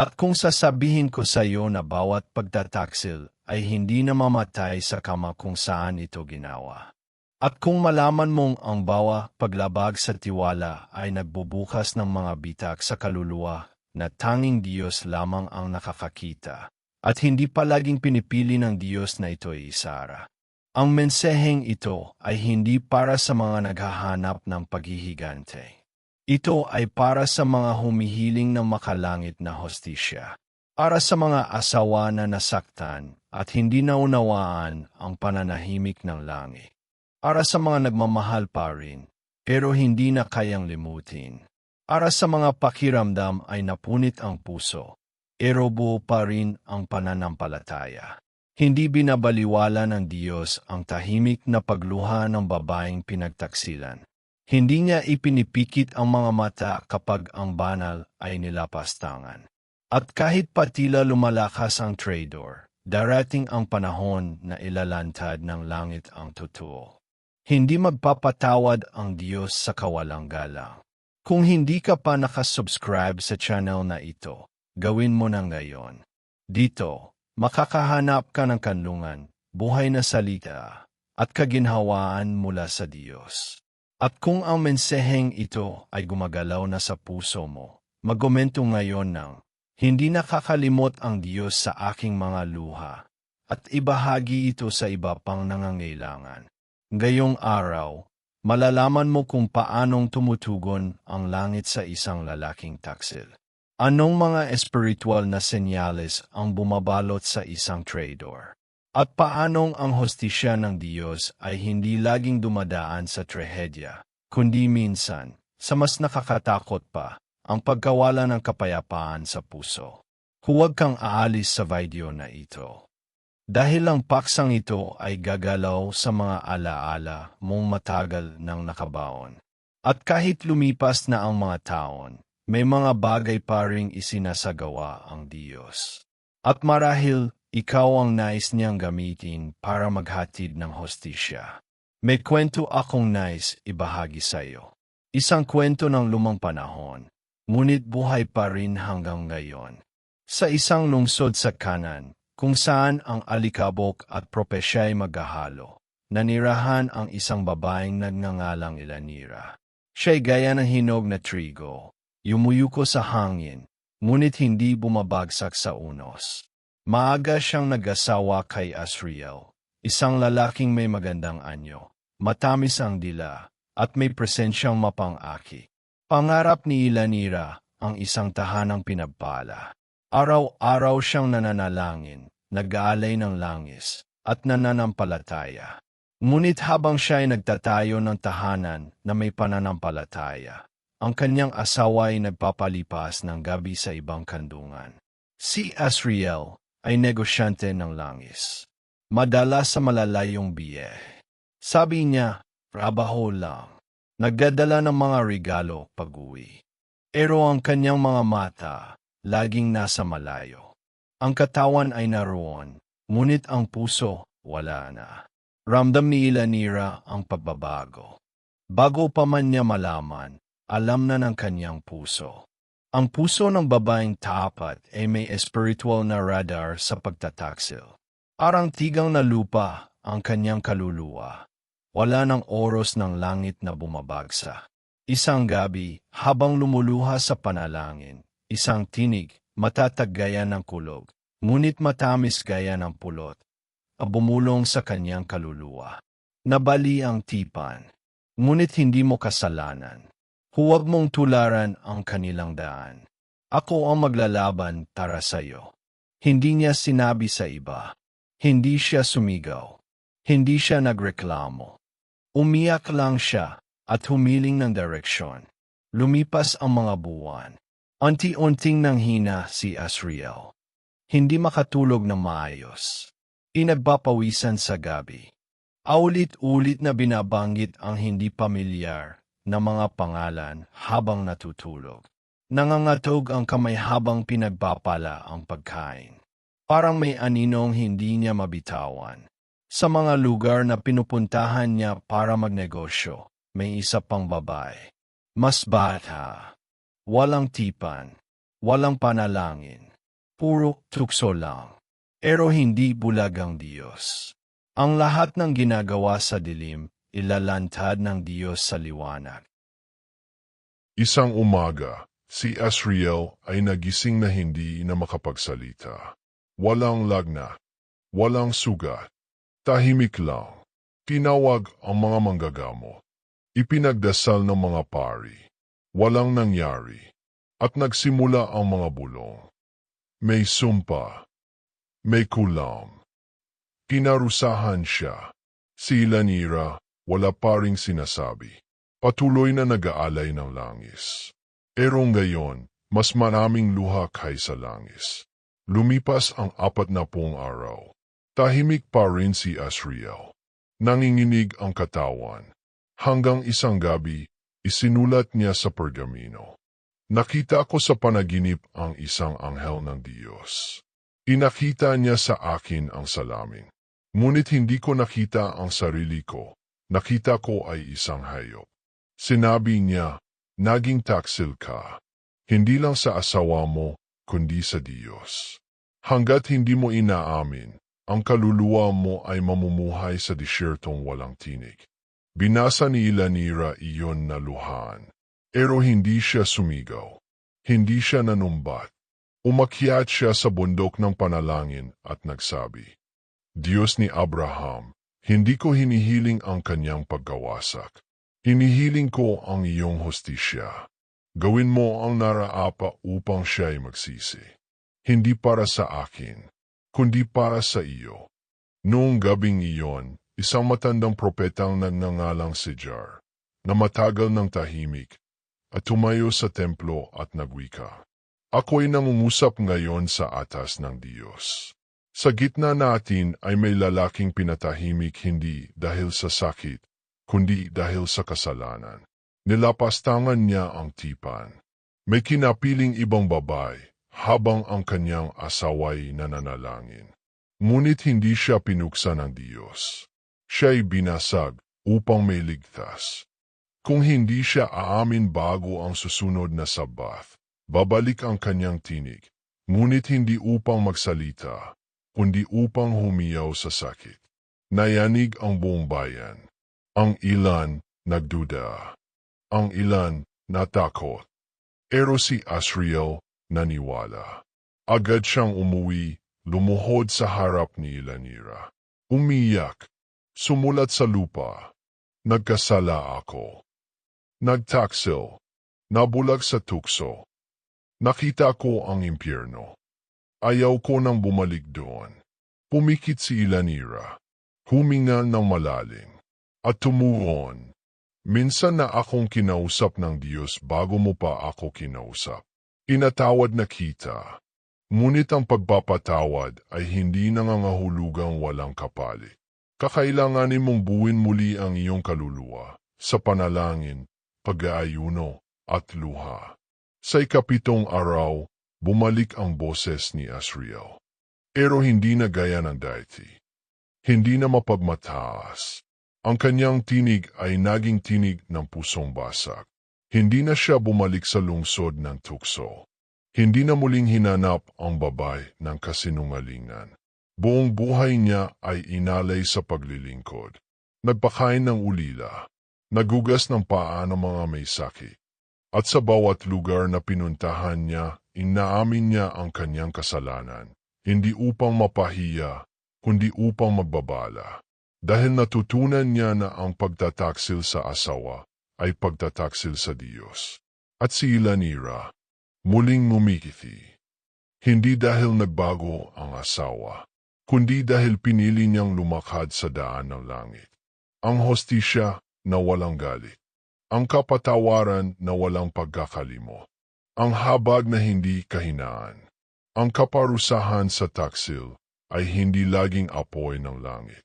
At kung sasabihin ko sa iyo na bawat pagtataksil ay hindi na mamatay sa kama kung saan ito ginawa. At kung malaman mong ang bawa paglabag sa tiwala ay nagbubukas ng mga bitak sa kaluluwa na tanging Diyos lamang ang nakakakita, at hindi palaging pinipili ng Diyos na ito ay isara. Ang mensaheng ito ay hindi para sa mga naghahanap ng paghihigante. Ito ay para sa mga humihiling ng makalangit na hostisya. Para sa mga asawa na nasaktan at hindi naunawaan ang pananahimik ng langit. Para sa mga nagmamahal pa rin, pero hindi na kayang limutin. Para sa mga pakiramdam ay napunit ang puso, pero buo pa rin ang pananampalataya. Hindi binabaliwala ng Diyos ang tahimik na pagluha ng babaeng pinagtaksilan. Hindi niya ipinipikit ang mga mata kapag ang banal ay nilapastangan. At kahit patila lumalakas ang trader, darating ang panahon na ilalantad ng langit ang totoo. Hindi magpapatawad ang Diyos sa kawalang galang. Kung hindi ka pa nakasubscribe sa channel na ito, gawin mo na ngayon. Dito, makakahanap ka ng kanlungan, buhay na salita, at kaginhawaan mula sa Diyos. At kung ang mensaheng ito ay gumagalaw na sa puso mo, magkomento ngayon ng, hindi nakakalimot ang Diyos sa aking mga luha, at ibahagi ito sa iba pang nangangailangan. Ngayong araw, malalaman mo kung paanong tumutugon ang langit sa isang lalaking taksil. Anong mga espiritual na senyales ang bumabalot sa isang trader? At paanong ang hostisya ng Diyos ay hindi laging dumadaan sa trahedya, kundi minsan, sa mas nakakatakot pa, ang pagkawala ng kapayapaan sa puso. Huwag kang aalis sa video na ito. Dahil ang paksang ito ay gagalaw sa mga alaala mong matagal ng nakabaon. At kahit lumipas na ang mga taon, may mga bagay pa ring isinasagawa ang Diyos. At marahil, ikaw ang nais niyang gamitin para maghatid ng hostisya. May kwento akong nais ibahagi sa iyo. Isang kwento ng lumang panahon, ngunit buhay pa rin hanggang ngayon. Sa isang lungsod sa kanan, kung saan ang alikabok at propesya'y maghahalo, nanirahan ang isang babaeng nagngangalang Ilanira. Siya'y gaya ng hinog na trigo, Yumuyuko sa hangin, ngunit hindi bumabagsak sa unos. Maaga siyang nag-asawa kay Asriel, isang lalaking may magandang anyo, matamis ang dila, at may presensyang mapang-aki. Pangarap ni Ilanira ang isang tahanang pinagpala. Araw-araw siyang nananalangin, nag-aalay ng langis, at nananampalataya. Ngunit habang siya ay nagtatayo ng tahanan na may pananampalataya, ang kanyang asawa ay nagpapalipas ng gabi sa ibang kandungan. Si Asriel ay negosyante ng langis. Madala sa malalayong biye. Sabi niya, trabaho lang. Nagdadala ng mga regalo pag-uwi. Pero ang kanyang mga mata, laging nasa malayo. Ang katawan ay naroon, ngunit ang puso, wala na. Ramdam ni Ilanira ang pagbabago. Bago pa man niya malaman, alam na ng kanyang puso. Ang puso ng babaeng tapat ay may spiritual na radar sa pagtataksil. Arang tigang na lupa ang kanyang kaluluwa. Wala ng oros ng langit na bumabagsa. Isang gabi, habang lumuluha sa panalangin, isang tinig, matatag gaya ng kulog, ngunit matamis gaya ng pulot, ang bumulong sa kanyang kaluluwa. Nabali ang tipan, ngunit hindi mo kasalanan. Huwag mong tularan ang kanilang daan. Ako ang maglalaban para sa iyo. Hindi niya sinabi sa iba. Hindi siya sumigaw. Hindi siya nagreklamo. Umiyak lang siya at humiling ng direksyon. Lumipas ang mga buwan. Unti-unting nanghina si Asriel. Hindi makatulog ng maayos. Inagpapawisan sa gabi. Aulit-ulit na binabanggit ang hindi pamilyar na mga pangalan habang natutulog. Nangangatog ang kamay habang pinagbapala ang pagkain. Parang may aninong hindi niya mabitawan. Sa mga lugar na pinupuntahan niya para magnegosyo, may isa pang babae. Mas bata. Walang tipan. Walang panalangin. puro tukso lang. Pero hindi bulag ang Diyos. Ang lahat ng ginagawa sa dilim, ilalantad ng Diyos sa liwanag. Isang umaga, si Asriel ay nagising na hindi na makapagsalita. Walang lagna, walang sugat, tahimik lang. Tinawag ang mga manggagamo. Ipinagdasal ng mga pari. Walang nangyari. At nagsimula ang mga bulong. May sumpa. May kulam. Kinarusahan siya. Si Lanira, wala pa ring sinasabi. Patuloy na nag-aalay ng langis. Pero ngayon, mas maraming luha kaysa langis. Lumipas ang apat na pong araw. Tahimik pa rin si Asriel. Nanginginig ang katawan. Hanggang isang gabi, isinulat niya sa pergamino. Nakita ko sa panaginip ang isang anghel ng Diyos. Inakita niya sa akin ang salamin. Ngunit hindi ko nakita ang sarili ko. Nakita ko ay isang hayop. Sinabi niya, naging taksil ka. Hindi lang sa asawa mo, kundi sa Diyos. Hanggat hindi mo inaamin, ang kaluluwa mo ay mamumuhay sa disyertong walang tinig. Binasa ni Ilanira iyon na luhaan. Pero hindi siya sumigaw. Hindi siya nanumbat. Umakyat siya sa bundok ng panalangin at nagsabi, Diyos ni Abraham, hindi ko hinihiling ang kanyang pagkawasak. Hinihiling ko ang iyong hostisya. Gawin mo ang naraapa upang siya'y magsisi. Hindi para sa akin, kundi para sa iyo. Noong gabing iyon, isang matandang propetang nagnangalang si Jar, na matagal ng tahimik, at tumayo sa templo at nagwika. Ako'y nangungusap ngayon sa atas ng Diyos. Sa gitna natin ay may lalaking pinatahimik hindi dahil sa sakit, kundi dahil sa kasalanan. Nilapastangan niya ang tipan. May kinapiling ibang babae habang ang kanyang asaway nananalangin. Ngunit hindi siya pinuksan ng Diyos. Siya'y binasag upang may ligtas. Kung hindi siya aamin bago ang susunod na sabath, babalik ang kanyang tinig, ngunit hindi upang magsalita, kundi upang humiyaw sa sakit. Nayanig ang buong bayan. Ang ilan nagduda. Ang ilan natakot. Pero si Asriel naniwala. Agad siyang umuwi, lumuhod sa harap ni Lanira. Umiyak, sumulat sa lupa. Nagkasala ako. Nagtaksil, nabulag sa tukso. Nakita ko ang impyerno. Ayaw ko nang bumalik doon. Pumikit si Ilanira. Huminga ng malalim. At tumuon. Minsan na akong kinausap ng Diyos bago mo pa ako kinausap. Inatawad na kita. Ngunit ang pagpapatawad ay hindi nangangahulugang walang kapalit. Kakailanganin mong buuin muli ang iyong kaluluwa sa panalangin, pag-aayuno at luha. Sa ikapitong araw, bumalik ang boses ni Asriel. Pero hindi na gaya ng dati. Hindi na mapagmataas. Ang kanyang tinig ay naging tinig ng pusong basak. Hindi na siya bumalik sa lungsod ng tukso. Hindi na muling hinanap ang babay ng kasinungalingan. Buong buhay niya ay inalay sa paglilingkod. Nagpakain ng ulila. Nagugas ng paa ng mga may sakit. At sa bawat lugar na pinuntahan niya, inaamin niya ang kanyang kasalanan, hindi upang mapahiya, kundi upang magbabala. Dahil natutunan niya na ang pagtataksil sa asawa ay pagtataksil sa Diyos. At si Ilanira, muling mumikiti. Hindi dahil nagbago ang asawa, kundi dahil pinili niyang lumakad sa daan ng langit. Ang hostisya na walang galit ang kapatawaran na walang pagkakalimot, ang habag na hindi kahinaan, ang kaparusahan sa taksil ay hindi laging apoy ng langit.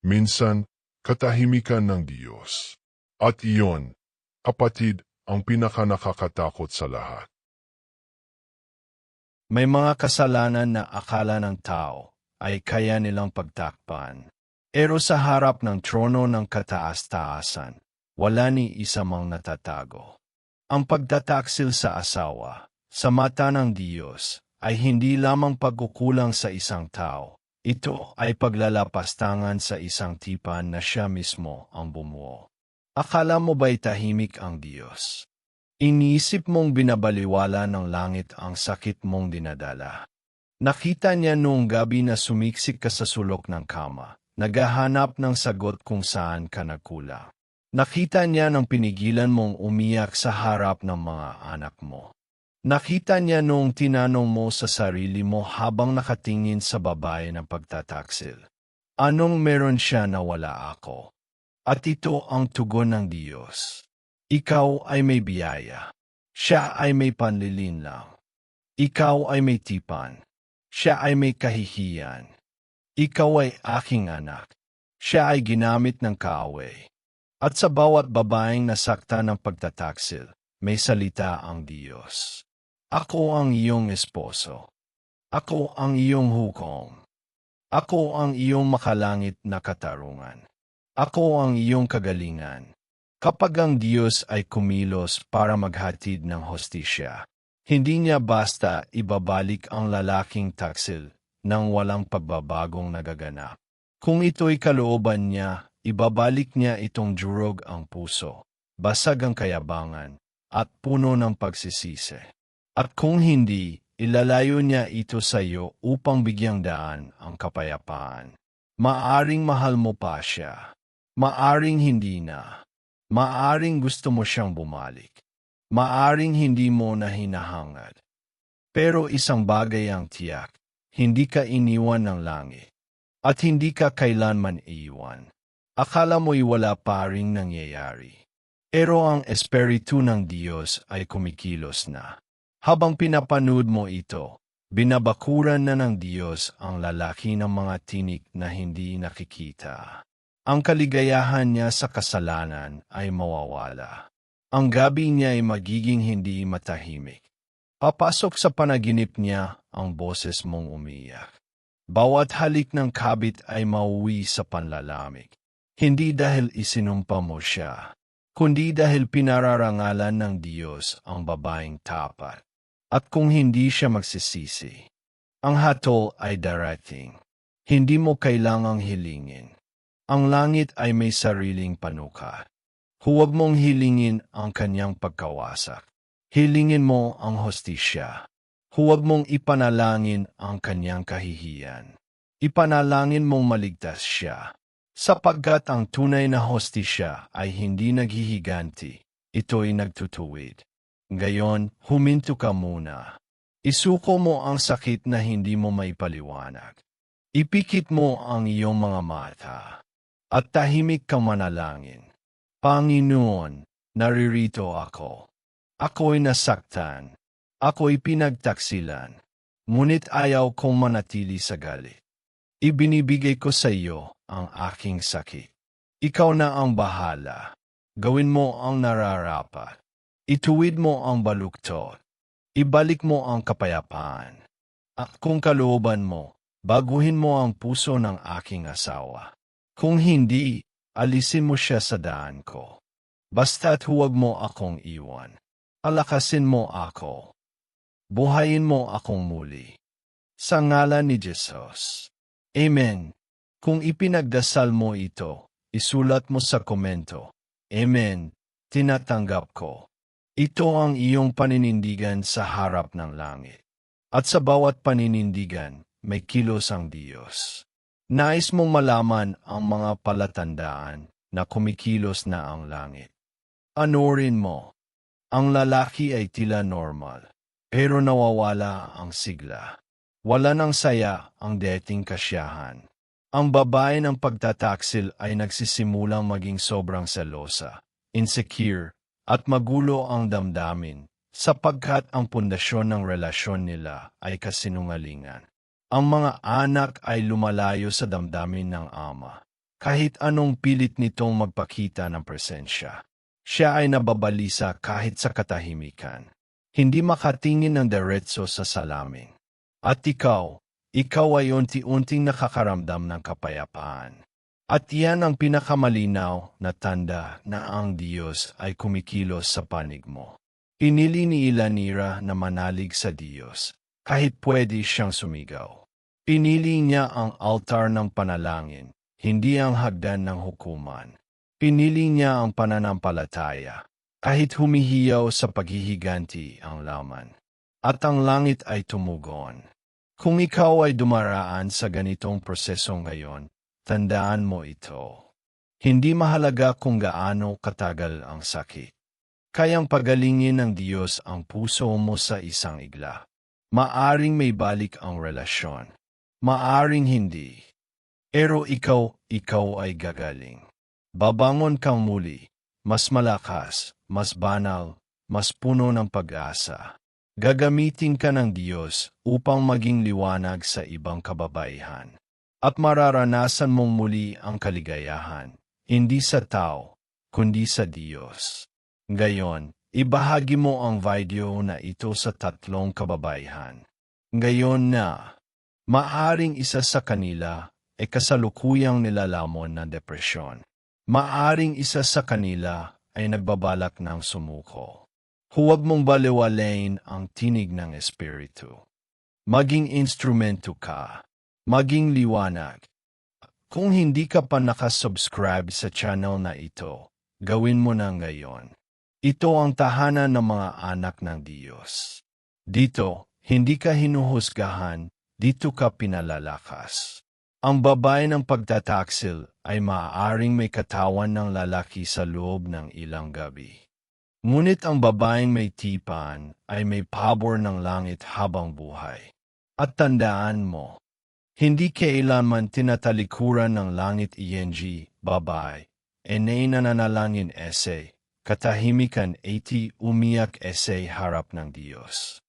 Minsan, katahimikan ng Diyos. At iyon, kapatid, ang pinakanakakatakot sa lahat. May mga kasalanan na akala ng tao ay kaya nilang pagtakpan. Pero sa harap ng trono ng kataas-taasan, wala ni isa natatago. Ang pagtataksil sa asawa, sa mata ng Diyos, ay hindi lamang pagkukulang sa isang tao. Ito ay paglalapastangan sa isang tipan na siya mismo ang bumuo. Akala mo ba'y tahimik ang Diyos? Iniisip mong binabaliwala ng langit ang sakit mong dinadala. Nakita niya noong gabi na sumiksik ka sa sulok ng kama, naghahanap ng sagot kung saan ka nagkula. Nakita niya nang pinigilan mong umiyak sa harap ng mga anak mo. Nakita niya noong tinanong mo sa sarili mo habang nakatingin sa babae ng pagtataksil. Anong meron siya na wala ako? At ito ang tugon ng Diyos. Ikaw ay may biyaya. Siya ay may panlilinlang. Ikaw ay may tipan. Siya ay may kahihiyan. Ikaw ay aking anak. Siya ay ginamit ng kaaway. At sa bawat babaeng nasakta ng pagtataksil, may salita ang Diyos. Ako ang iyong esposo. Ako ang iyong hukom. Ako ang iyong makalangit na katarungan. Ako ang iyong kagalingan. Kapag ang Diyos ay kumilos para maghatid ng hostisya, hindi niya basta ibabalik ang lalaking taksil nang walang pagbabagong nagaganap. Kung ito'y kalooban niya, ibabalik niya itong durog ang puso, basag ang kayabangan, at puno ng pagsisisi. At kung hindi, ilalayo niya ito sa iyo upang bigyang daan ang kapayapaan. Maaring mahal mo pa siya. Maaring hindi na. Maaring gusto mo siyang bumalik. Maaring hindi mo na hinahangad. Pero isang bagay ang tiyak, hindi ka iniwan ng langit. At hindi ka kailanman iiwan. Akala mo'y wala pa ring nangyayari. Pero ang espiritu ng Diyos ay kumikilos na. Habang pinapanood mo ito, binabakuran na ng Diyos ang lalaki ng mga tinik na hindi nakikita. Ang kaligayahan niya sa kasalanan ay mawawala. Ang gabi niya ay magiging hindi matahimik. Papasok sa panaginip niya ang boses mong umiyak. Bawat halik ng kabit ay mauwi sa panlalamig. Hindi dahil isinumpa mo siya, kundi dahil pinararangalan ng Diyos ang babaeng tapat. At kung hindi siya magsisisi, ang hatol ay darating. Hindi mo kailangang hilingin. Ang langit ay may sariling panuka. Huwag mong hilingin ang kanyang pagkawasak. Hilingin mo ang hostisya. Huwag mong ipanalangin ang kanyang kahihiyan. Ipanalangin mong maligtas siya. Sapagkat ang tunay na hostisya ay hindi naghihiganti, ito'y nagtutuwid. Gayon, huminto ka muna. Isuko mo ang sakit na hindi mo maipaliwanag. Ipikit mo ang iyong mga mata. At tahimik kang manalangin. Panginoon, naririto ako. Ako'y nasaktan. Ako'y pinagtaksilan. Ngunit ayaw kong manatili sa galit. Ibinibigay ko sa iyo ang aking sakit. Ikaw na ang bahala. Gawin mo ang nararapat. Ituwid mo ang baluktot. Ibalik mo ang kapayapaan. At kung kalooban mo, baguhin mo ang puso ng aking asawa. Kung hindi, alisin mo siya sa daan ko. Basta't huwag mo akong iwan. Alakasin mo ako. Buhayin mo akong muli. Sa ngalan ni Jesus. Amen. Kung ipinagdasal mo ito, isulat mo sa komento. Amen. Tinatanggap ko. Ito ang iyong paninindigan sa harap ng langit. At sa bawat paninindigan, may kilos ang Diyos. Nais mong malaman ang mga palatandaan na kumikilos na ang langit. Anorin mo, ang lalaki ay tila normal, pero nawawala ang sigla. Wala ng saya ang dating kasyahan. Ang babae ng pagtataksil ay nagsisimulang maging sobrang selosa, insecure, at magulo ang damdamin sapagkat ang pundasyon ng relasyon nila ay kasinungalingan. Ang mga anak ay lumalayo sa damdamin ng ama, kahit anong pilit nitong magpakita ng presensya. Siya ay nababalisa kahit sa katahimikan. Hindi makatingin ng diretso sa salamin. At ikaw, ikaw ay unti-unting nakakaramdam ng kapayapaan. At yan ang pinakamalinaw na tanda na ang Diyos ay kumikilos sa panig mo. Pinili ni Ilanira na manalig sa Diyos kahit pwede siyang sumigaw. Pinili niya ang altar ng panalangin, hindi ang hagdan ng hukuman. Pinili niya ang pananampalataya, kahit humihiyaw sa paghihiganti ang laman. At ang langit ay tumugon. Kung ikaw ay dumaraan sa ganitong proseso ngayon, tandaan mo ito. Hindi mahalaga kung gaano katagal ang sakit. Kayang pagalingin ng Diyos ang puso mo sa isang igla. Maaring may balik ang relasyon. Maaring hindi. Pero ikaw, ikaw ay gagaling. Babangon kang muli, mas malakas, mas banal, mas puno ng pag-asa. Gagamitin ka ng Diyos upang maging liwanag sa ibang kababaihan. At mararanasan mong muli ang kaligayahan, hindi sa tao, kundi sa Diyos. Ngayon, ibahagi mo ang video na ito sa tatlong kababaihan. Ngayon na, maaring isa sa kanila ay kasalukuyang nilalamon ng depresyon. Maaring isa sa kanila ay nagbabalak ng sumuko. Huwag mong baliwalain ang tinig ng Espiritu. Maging instrumento ka. Maging liwanag. Kung hindi ka pa nakasubscribe sa channel na ito, gawin mo na ngayon. Ito ang tahanan ng mga anak ng Diyos. Dito, hindi ka hinuhusgahan, dito ka pinalalakas. Ang babae ng pagtataksil ay maaaring may katawan ng lalaki sa loob ng ilang gabi. Ngunit ang babaeng may tipan ay may pabor ng langit habang buhay. At tandaan mo, hindi kailanman tinatalikuran ng langit ing babae, enay nananalangin essay, katahimikan 80 umiyak essay harap ng Diyos.